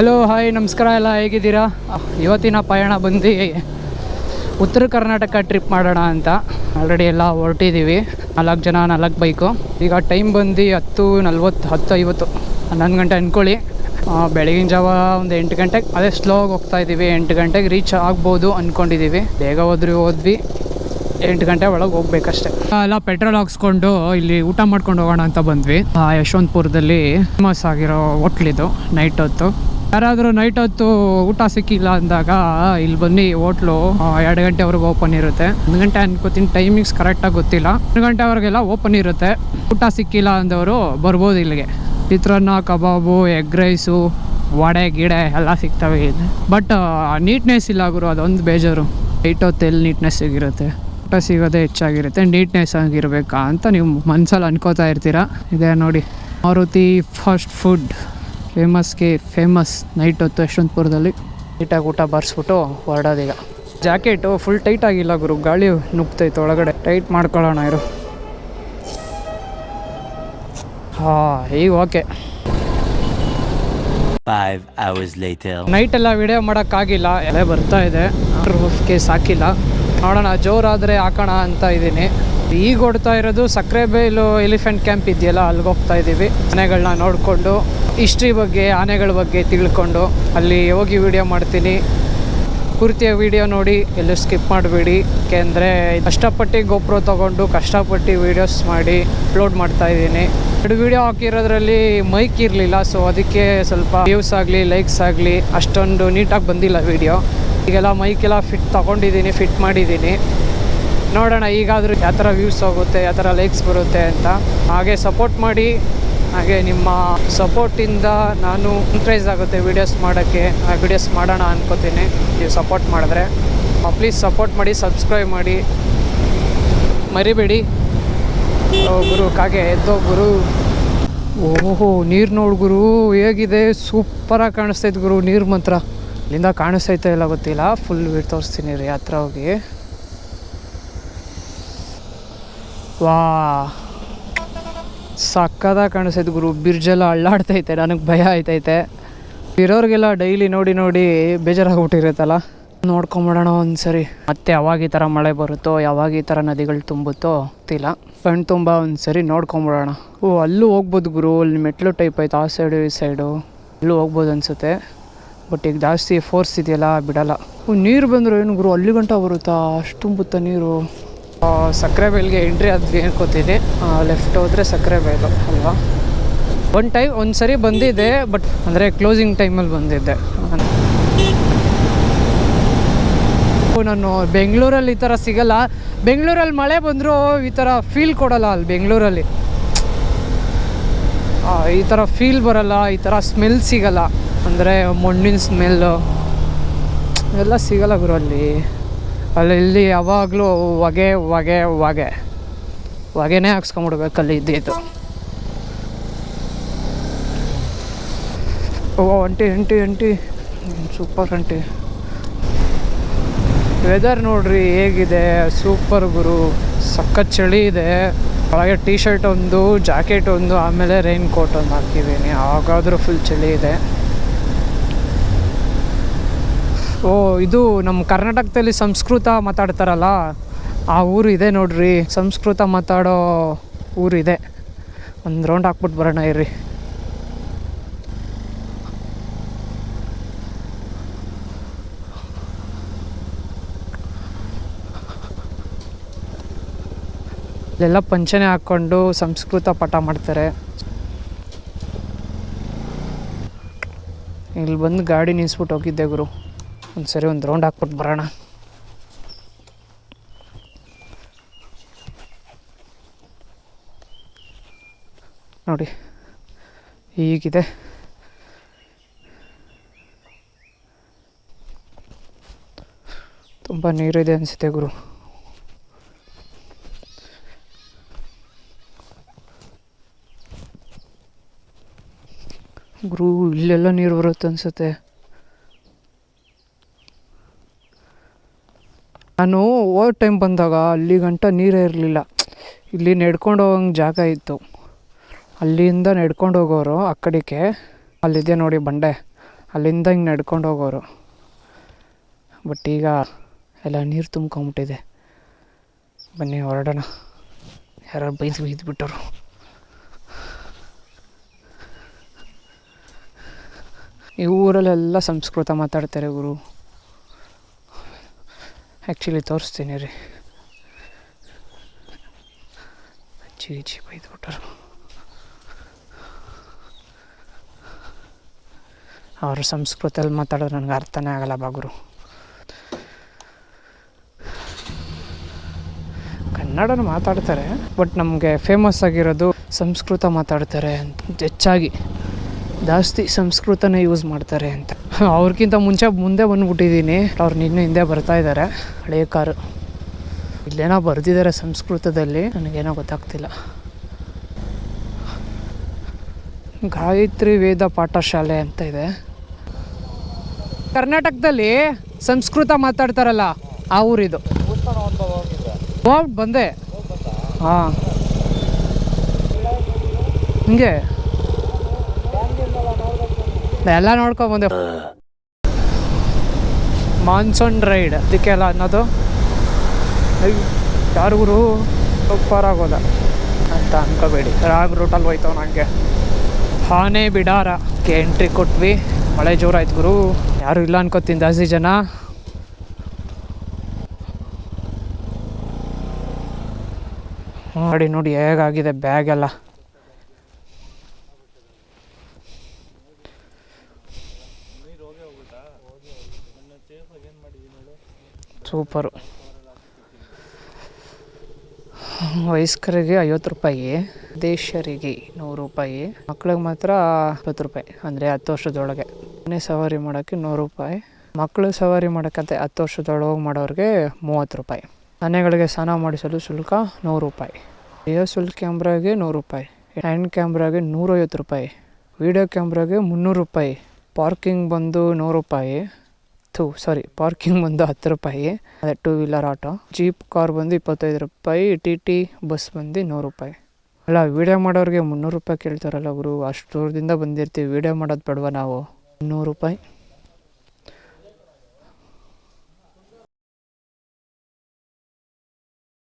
Hello hi ನಮಸ್ಕಾರ ಎಲ್ಲ ಹೇಗಿದ್ದೀರಾ? ಇವತ್ತಿನ ಪಯಣ ಬಂದು ಉತ್ತರ ಕರ್ನಾಟಕ ಟ್ರಿಪ್ ಮಾಡೋಣ ಅಂತ. ಆಲ್ರೆಡಿ ಎಲ್ಲ ಹೊರಟಿದ್ದೀವಿ. ನಾಲ್ಕು ಜನ, ನಾಲ್ಕು ಬೈಕು. ಈಗ ಟೈಮ್ ಬಂದು ಹತ್ತು ನಲ್ವತ್ತು, ಹತ್ತು ಐವತ್ತು. ಹನ್ನೊಂದು ಗಂಟೆ ಅಂದ್ಕೊಳ್ಳಿ. ಬೆಳಗಿನ ಜಾವ ಒಂದು ಎಂಟು ಗಂಟೆಗೆ, ಅದೇ ಸ್ಲೋ ಆಗಿ ಹೋಗ್ತಾ ಇದ್ದೀವಿ. ಎಂಟು ಗಂಟೆಗೆ ರೀಚ್ ಆಗ್ಬೋದು ಅಂದ್ಕೊಂಡಿದ್ದೀವಿ ಬೇಗ ಹೋದ್ರಿ ಹೋದ್ವಿ. ಎಂಟು ಗಂಟೆ ಒಳಗೆ ಹೋಗ್ಬೇಕಷ್ಟೆ. ಎಲ್ಲ ಪೆಟ್ರೋಲ್ ಹಾಕ್ಸ್ಕೊಂಡು ಇಲ್ಲಿ ಊಟ ಮಾಡ್ಕೊಂಡು ಹೋಗೋಣ ಅಂತ ಬಂದ್ವಿ. ಯಶವಂತಪುರದಲ್ಲಿ ಫೇಮಸ್ ಆಗಿರೋ ಹೋಟ್ಲಿದು ನೈಟ್ ಹೊತ್ತು. ಯಾರಾದರೂ ನೈಟ್ ಹೊತ್ತು ಊಟ ಸಿಕ್ಕಿಲ್ಲ ಅಂದಾಗ ಇಲ್ಲಿ ಬನ್ನಿ ಹೋಟ್ಲು ಎರಡು ಗಂಟೆವರೆಗೂ ಓಪನ್ ಇರುತ್ತೆ. ಒಂದು ಗಂಟೆ ಅನ್ಕೋತೀನಿ, ಟೈಮಿಂಗ್ಸ್ ಕರೆಕ್ಟಾಗಿ ಗೊತ್ತಿಲ್ಲ. ಒಂದು ಗಂಟೆವರೆಗೆಲ್ಲ ಓಪನ್ ಇರುತ್ತೆ. ಊಟ ಸಿಕ್ಕಿಲ್ಲ ಅಂದವರು ಬರ್ಬೋದು ಇಲ್ಲಿಗೆ. Chitranna, kebab egg rice vada, ಗಿಡೆ ಎಲ್ಲ ಸಿಗ್ತವೆ ಇಲ್ಲಿ. ಬಟ್ ನೀಟ್ನೆಸ್ ಇಲ್ಲ ಗುರು, ಅದೊಂದು ಬೇಜಾರು. ನೈಟ್ ಹೊತ್ತು ಎಲ್ಲಿ ನೀಟ್ನೆಸ್ ಸಿಗಿರುತ್ತೆ? ಊಟ ಸಿಗೋದೇ ಹೆಚ್ಚಾಗಿರುತ್ತೆ ನೀಟ್ನೆಸ್ ಆಗಿರ್ಬೇಕಾ ಅಂತ ನೀವು ಮನ್ಸಲ್ಲಿ ಅನ್ಕೋತಾ ಇರ್ತೀರಾ. ಇದೆ ನೋಡಿ, ಮಾರುತಿ ಫಾಸ್ಟ್ ಫುಡ್ ಫೇಮಸ್ಗೆ ಫೇಮಸ್ ನೈಟ್ ಹೊತ್ತು ಯಶವಂತಪುರದಲ್ಲಿ. ನೀಟಾಗಿ ಊಟ ಬಾರಿಸ್ಬಿಟ್ಟು ಹೊರಡೋದೀಗ ಜಾಕೆಟು ಫುಲ್ ಟೈಟ್ ಆಗಿಲ್ಲ ಗುರು. ಗಾಳಿ ನುಗ್ತೈತೆ ಒಳಗಡೆ. ಟೈಟ್ ಮಾಡ್ಕೊಳ್ಳೋಣ ಇರು. ಹಾಂ ಈಗ okay Five hours later. Night ಎಲ್ಲ ವಿಡಿಯೋ ಮಾಡೋಕ್ಕಾಗಿಲ್ಲ. ಎಲೆ ಬರ್ತಾ ಇದೆ. ಕೇಸ್ ಹಾಕಿಲ್ಲ. ನೋಡೋಣ ಜೋರಾದರೆ ಹಾಕೋಣ ಅಂತ ಇದ್ದೀನಿ. ಈಗ ಓಡ್ತಾ ಇರೋದು ಸಕ್ಕರೆ ಬೈಲು ಎಲಿಫೆಂಟ್ ಕ್ಯಾಂಪ್ ಇದೆಯಲ್ಲ, ಅಲ್ಲಿಗೆ ಹೋಗ್ತಾ ಇದ್ದೀವಿ. ಆನೆಗಳನ್ನ ನೋಡಿಕೊಂಡು ಹಿಸ್ಟ್ರಿ ಬಗ್ಗೆ, ಆನೆಗಳ ಬಗ್ಗೆ ತಿಳ್ಕೊಂಡು, ಅಲ್ಲಿ ಹೋಗಿ ವಿಡಿಯೋ ಮಾಡ್ತೀನಿ. ಪೂರ್ತಿಯ ವಿಡಿಯೋ ನೋಡಿ, ಎಲ್ಲೂ ಸ್ಕಿಪ್ ಮಾಡಬೇಡಿ. ಏಕೆಂದರೆ ಕಷ್ಟಪಟ್ಟು ಗೊಬ್ಬರ ತೊಗೊಂಡು ಕಷ್ಟಪಟ್ಟು ವೀಡಿಯೋಸ್ ಮಾಡಿ ಅಪ್ಲೋಡ್ ಮಾಡ್ತಾ ಇದ್ದೀನಿ. ಎರಡು ವಿಡಿಯೋ ಹಾಕಿರೋದ್ರಲ್ಲಿ ಮೈಕ್ ಇರಲಿಲ್ಲ ಸೊ ಅದಕ್ಕೆ ಸ್ವಲ್ಪ ವ್ಯೂಸ್ ಆಗಲಿ ಲೈಕ್ಸ್ ಆಗಲಿ, ಅಷ್ಟೊಂದು ನೀಟಾಗಿ ಬಂದಿಲ್ಲ ವಿಡಿಯೋ ಈಗೆಲ್ಲ ಮೈಕೆಲ್ಲ ಫಿಟ್ ತೊಗೊಂಡಿದ್ದೀನಿ ಫಿಟ್ ಮಾಡಿದ್ದೀನಿ. ನೋಡೋಣ, ಈಗಾದರೂ ಯಾವ ಥರ ವ್ಯೂಸ್ ಹೋಗುತ್ತೆ, ಯಾವ ಥರ ಲೈಕ್ಸ್ ಬರುತ್ತೆ ಅಂತ. ಹಾಗೆ ಸಪೋರ್ಟ್ ಮಾಡಿ, ಹಾಗೆ ನಿಮ್ಮ ಸಪೋರ್ಟಿಂದ ನಾನು ಇನ್ಕ್ರೇಜ್ ಆಗುತ್ತೆ ವೀಡಿಯೋಸ್ ಮಾಡೋಕ್ಕೆ. ವೀಡಿಯೋಸ್ ಮಾಡೋಣ ಅನ್ಕೋತೀನಿ, ನೀವು ಸಪೋರ್ಟ್ ಮಾಡಿದ್ರೆ. ಪ್ಲೀಸ್ ಸಪೋರ್ಟ್ ಮಾಡಿ ಸಬ್ಸ್ಕ್ರೈಬ್ ಮಾಡಿ. ಮರಿಬೇಡಿ. ಗುರು, ಕಾಗೆ ಎದ್ದೋ ಗುರು. ಓಹೋ ನೀರು ನೋಡು ಗುರು, ಹೇಗಿದೆ? ಸೂಪರಾಗಿ ಕಾಣಿಸ್ತೈತೆ ಗುರು, ನೀರು ಮಾತ್ರ. ಇಲ್ಲಿಂದ ಕಾಣಿಸ್ತೈತೆ ಇಲ್ಲ ಗೊತ್ತಿಲ್ಲ. ಫುಲ್ ತೋರಿಸ್ತೀನಿ ರೀ, ಹತ್ರ ಹೋಗಿ. ವಾ. ಸಕ್ಕದಾಗಿ ಕಾಣಿಸ್ತೈತೆ ಗುರು. ಬಿರ್ಜೆಲ್ಲ ಅಳ್ಳಾಡ್ತೈತೆ, ನನಗೆ ಭಯ ಆಯ್ತೈತೆ. ಇರೋರಿಗೆಲ್ಲ ಡೈಲಿ ನೋಡಿ ನೋಡಿ ಬೇಜಾರಾಗ್ಬಿಟ್ಟಿರುತ್ತಲ್ಲ. ನೋಡ್ಕೊಂಬಿಡೋಣ ಒಂದ್ಸರಿ. ಮತ್ತೆ ಯಾವಾಗ ಈ ಥರ ಮಳೆ ಬರುತ್ತೋ, ಯಾವಾಗ ಈ ಥರ ನದಿಗಳು ತುಂಬುತ್ತೋ ಗೊತ್ತಿಲ್ಲ. ಕಣ್ ತುಂಬ ಒಂದ್ಸರಿ ನೋಡ್ಕೊಂಬಿಡೋಣ. ಓ, ಅಲ್ಲೂ ಹೋಗ್ಬೋದು ಗುರು. ಅಲ್ಲಿ ಮೆಟ್ಲು ಟೈಪ್ ಆಯ್ತು ಆ ಸೈಡು ಈ ಸೈಡು ಅಲ್ಲೂ ಹೋಗ್ಬೋದು ಅನ್ಸುತ್ತೆ. ಬಟ್ ಈಗ ಜಾಸ್ತಿ ಫೋರ್ಸ್ ಇದೆಯಲ್ಲ, ಬಿಡಲ್ಲ. ನೀರು ಬಂದರೂ ಏನು ಗುರು? ಅಲ್ಲಿ ಗಂಟ ಬರುತ್ತಾ? ಅಷ್ಟು ತುಂಬುತ್ತಾ ನೀರು? ಸಕ್ಕರೆ ಬೈಲ್ಗೆ ಎಂಟ್ರಿ ಆದ್ವಿ ಅನ್ಕೋತೀನಿ ಲೆಫ್ಟ್ ಹೋದರೆ ಸಕ್ಕರೆ ಬೈಲು ಅಲ್ವಾ? ಒನ್ ಟೈಮ್ ಒಂದು ಸರಿ ಬಂದಿದ್ದೆ ಬಟ್ ಅಂದರೆ ಕ್ಲೋಸಿಂಗ್ ಟೈಮಲ್ಲಿ ಬಂದಿದ್ದೆ. ನಾನು ಬೆಂಗಳೂರಲ್ಲಿ ಈ ಥರ ಸಿಗಲ್ಲ. ಬೆಂಗಳೂರಲ್ಲಿ ಮಳೆ ಬಂದರೂ ಈ ಥರ ಫೀಲ್ ಕೊಡಲ್ಲ ಅಲ್ಲಿ ಬೆಂಗಳೂರಲ್ಲಿ. ಈ ಥರ ಫೀಲ್ ಬರಲ್ಲ, ಈ ಥರ ಸ್ಮೆಲ್ ಸಿಗಲ್ಲ. ಅಂದರೆ ಮಣ್ಣಿನ ಸ್ಮೆಲ್ಲು ಎಲ್ಲ ಸಿಗಲ್ಲ ಗುರು ಅಲ್ಲಿ. ಅಲ್ಲಿ ಇಲ್ಲಿ ಯಾವಾಗಲೂ ಹೊಗೆ ಹೊಗೆ ಹೊಗೆ. ಹೊಗೆನೇ ಹಾಕ್ಸ್ಕೊಂಬಿಡ್ಬೇಕು ಅಲ್ಲಿ ಇದ್ದಿದ್ದು. ಓ ಅಂಟಿ ಅಂಟಿ ಅಂಟಿ ಸೂಪರ್ ಅಂಟಿ ವೆದರ್ ನೋಡ್ರಿ ಹೇಗಿದೆ? ಸೂಪರ್ ಗುರು. ಸಖತ್ ಚಳಿ ಇದೆ. ಒಳಗೆ ಟೀ ಶರ್ಟ್ ಒಂದು ಜಾಕೆಟ್ ಒಂದು, ಆಮೇಲೆ ರೈನ್ ಕೋಟ್ ಒಂದು ಹಾಕಿದ್ದೀನಿ. ಆಗಾದರೂ ಫುಲ್ ಚಳಿ ಇದೆ. ಓ, ಇದು ನಮ್ಮ ಕರ್ನಾಟಕದಲ್ಲಿ ಸಂಸ್ಕೃತ ಮಾತಾಡ್ತಾರಲ್ಲ, ಆ ಊರು ಇದೆ ನೋಡ್ರಿ. ಸಂಸ್ಕೃತ ಮಾತಾಡೋ ಊರಿದೆ ಒಂದು ರೌಂಡ್ ಹಾಕ್ಬಿಟ್ಟು ಬರೋಣ ಇರ್ರಿ. ಎಲ್ಲ ಪಂಚನೆ ಹಾಕ್ಕೊಂಡು ಸಂಸ್ಕೃತ ಪಾಠ ಮಾಡ್ತಾರೆ. ಇಲ್ಲಿ ಬಂದು ಗಾಡಿ ನಿಲ್ಸ್ಬಿಟ್ಟು ಹೋಗಿದ್ದೆ ಗುರು. ಒಂದು ಸರಿ ಒಂದು ರೌಂಡ್ ಹಾಕ್ಬಿಟ್ಟು ಬರೋಣ. ನೋಡಿ, ಹೀಗಿದೆ. ತುಂಬ ನೀರಿದೆ ಅನಿಸುತ್ತೆ ಗುರು. ಗುರು, ಇಲ್ಲೆಲ್ಲ ನೀರು ಬರುತ್ತೆ ಅನ್ಸುತ್ತೆ. ನಾನು ಓವರ್ ಟೈಮ್ ಬಂದಾಗ ಅಲ್ಲಿ ಗಂಟ ನೀರೇ ಇರಲಿಲ್ಲ. ಇಲ್ಲಿ ನಡ್ಕೊಂಡು ಹೋಗಂಗೆ ಜಾಗ ಇತ್ತು. ಅಲ್ಲಿಂದ ನಡ್ಕೊಂಡು ಹೋಗೋರು ಆ ಕಡೆಗೆ. ಅಲ್ಲಿದೆ ನೋಡಿ ಬಂಡೆ. ಅಲ್ಲಿಂದ ಹಿಂಗೆ ನಡ್ಕೊಂಡು ಹೋಗೋರು. ಬಟ್ ಈಗ ಎಲ್ಲ ನೀರು ತುಂಬ್ಕೊಂಬಿಟ್ಟಿದೆ. ಬನ್ನಿ ಹೊರಡೋಣ. ಯಾರು ಬೈದು ಬಿಟ್ಟರು ಈ ಊರಲ್ಲೆಲ್ಲ ಸಂಸ್ಕೃತ ಮಾತಾಡ್ತಾರೆ ಗುರು. ಆ್ಯಕ್ಚುಲಿ ತೋರಿಸ್ತೀನಿ ರೀ. ಚೀ ಚಿ ಬೈದ್ಬಿಟ್ಟರು ಅವರು ಸಂಸ್ಕೃತದಲ್ಲಿ ಮಾತಾಡೋದು ನನಗೆ ಅರ್ಥನೇ ಆಗಲ್ಲ ಬಾಗುರು. ಕನ್ನಡನ ಮಾತಾಡ್ತಾರೆ, ಬಟ್ ನಮಗೆ ಫೇಮಸ್ ಆಗಿರೋದು ಸಂಸ್ಕೃತ ಮಾತಾಡ್ತಾರೆ ಅಂತ, ಹೆಚ್ಚಾಗಿ ಜಾಸ್ತಿ ಸಂಸ್ಕೃತನೇ ಯೂಸ್ ಮಾಡ್ತಾರೆ ಅಂತ. ಅವ್ರಿಗಿಂತ ಮುಂಚೆ ಮುಂದೆ ಬಂದ್ಬಿಟ್ಟಿದ್ದೀನಿ. ಅವ್ರು ನಿನ್ನೆ ಹಿಂದೆ ಬರ್ತಾ ಇದ್ದಾರೆ ಹಳೆಯ ಕಾರು. ಇಲ್ಲೇನೋ ಬರೆದಿದ್ದಾರೆ ಸಂಸ್ಕೃತದಲ್ಲಿ. ನನಗೇನೋ ಗೊತ್ತಾಗ್ತಿಲ್ಲ. ಗಾಯತ್ರಿ ವೇದ ಪಾಠಶಾಲೆ ಅಂತ ಇದೆ. ಕರ್ನಾಟಕದಲ್ಲಿ ಸಂಸ್ಕೃತ ಮಾತಾಡ್ತಾರಲ್ಲ, ಆ ಊರಿದು. ಹೋಗ್ಬಿಟ್ಟು ಬಂದೆ. ಹಾಂ. ಹಿಂಗೆ. ಎಲ್ಲ ನೋಡ್ಕೊಂಡ್ ಬಂದೆ. Monsoon ride. ಅದಕ್ಕೆಲ್ಲ ಅನ್ನೋದು. ಯಾರಿಗೂ ಆಗೋದ. ಅಂತ ಅನ್ಕೋಬೇಡಿ. ರಾಗ್ ರೂಟಲ್ಲಿ ಹೋಯ್ತವ್ ನನಗೆ ಆನೆ ಬಿಡಾರಕ್ಕೆ ಎಂಟ್ರಿ ಕೊಟ್ವಿ. ಮಳೆ ಜೋರಾಯ್ತು ಗುರು. ಯಾರು ಇಲ್ಲ ಅನ್ಕೋತೀನಿ ಜಾಸ್ತಿ ಜನ. ನೋಡಿ ನೋಡಿ ಹೇಗಾಗಿದೆ ಬ್ಯಾಗ್ ಸೂಪರು. ವಯಸ್ಕರಿಗೆ ಐವತ್ತು ರೂಪಾಯಿ ದೇಶರಿಗೆ ನೂರು ರೂಪಾಯಿ, ಮಕ್ಳಿಗೆ ಮಾತ್ರ ಇಪ್ಪತ್ತು ರೂಪಾಯಿ, ಅಂದರೆ ಹತ್ತು ವರ್ಷದೊಳಗೆ. ಮನೆ ಸವಾರಿ ಮಾಡೋಕ್ಕೆ ನೂರು ರೂಪಾಯಿ ಮಕ್ಕಳು ಸವಾರಿ ಮಾಡೋಕ್ಕಂತೆ ಹತ್ತು ವರ್ಷದೊಳಗೆ ಮಾಡೋರಿಗೆ ಮೂವತ್ತು ರೂಪಾಯಿ. ಮನೆಗಳಿಗೆ ಸ್ನಾನ ಮಾಡಿಸಲು ಶುಲ್ಕ ನೂರು ರೂಪಾಯಿ. ಡಿಯೋ ಸುಲ್ ಕ್ಯಾಮ್ರಾಗೆ ನೂರು ರೂಪಾಯಿ. ಹ್ಯಾಂಡ್ ಕ್ಯಾಮ್ರಾಗೆ ನೂರೈವತ್ತು ರೂಪಾಯಿ. ವಿಡಿಯೋ ಕ್ಯಾಮ್ರಾಗೆ ಮುನ್ನೂರು ರೂಪಾಯಿ. ಪಾರ್ಕಿಂಗ್ ಬಂದು ನೂರು ರೂಪಾಯಿ. ಥೂ ಸಾರಿ ಪಾರ್ಕಿಂಗ್ ಬಂದು ಹತ್ತು ರೂಪಾಯಿ, ಅದೇ two wheeler auto jeep car ಬಂದು ಇಪ್ಪತ್ತೈದು ರೂಪಾಯಿ ಟಿ ಟಿ ಬಸ್ ಬಂದು ನೂರು ರೂಪಾಯಿ. ಅಲ್ಲ ವೀಡಿಯೋ ಮಾಡೋರಿಗೆ ಮುನ್ನೂರು ರೂಪಾಯಿ ಕೇಳ್ತಾರಲ್ಲ ಗುರು, ಅಷ್ಟು ದೂರದಿಂದ ಬಂದಿರ್ತೀವಿ ವೀಡಿಯೋ ಮಾಡೋದು ಬೇಡವಾ ನಾವು? ನೂರು ರೂಪಾಯಿ.